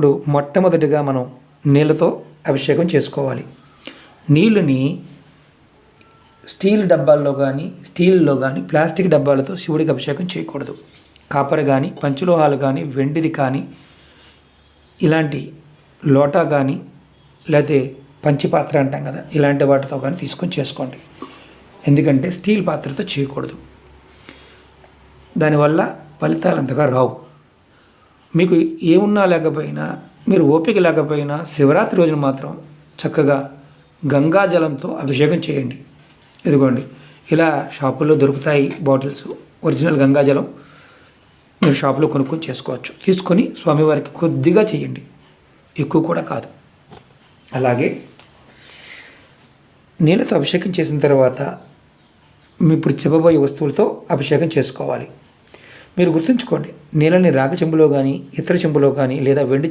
చేసేటప్పుడు మొట్టమొదటిగా మనం నీళ్ళతో అభిషేకం చేసుకోవాలి. నీళ్ళని స్టీల్ డబ్బాల్లో కానీ స్టీల్లో కానీ ప్లాస్టిక్ డబ్బాలతో శివుడికి అభిషేకం చేయకూడదు. కాపర్ కానీ పంచలోహాలు కానీ వెండిది కానీ ఇలాంటి లోటా కానీ లేకపోతే పంచిపాత్ర అంటాం కదా ఇలాంటి వాటితో కానీ తీసుకొని చేసుకోండి. ఎందుకంటే స్టీల్ పాత్రతో చేయకూడదు. దానివల్ల ఫలితాలు అంతగా రావు. మీకు ఏమున్నా లేకపోయినా మీరు ఓపిక లేకపోయినా శివరాత్రి రోజున మాత్రం చక్కగా గంగా జలంతో అభిషేకం చేయండి. ఇదిగోండి ఇలా షాపుల్లో దొరుకుతాయి బాటిల్స్. ఒరిజినల్ గంగాజలం మీరు షాపులో కొనుక్కొని చేసుకోవచ్చు. తీసుకొని స్వామివారికి కొద్దిగా చేయండి. ఎక్కువ కూడా కాదు. అలాగే నీళ్ళతో అభిషేకం చేసిన తర్వాత మీ ఇప్పుడు చెప్పబోయే వస్తువులతో అభిషేకం చేసుకోవాలి. మీరు గుర్తుంచుకోండి నీళ్ళని రాగి చెంబులో కానీ ఇతర చెంబులో కానీ లేదా వెండి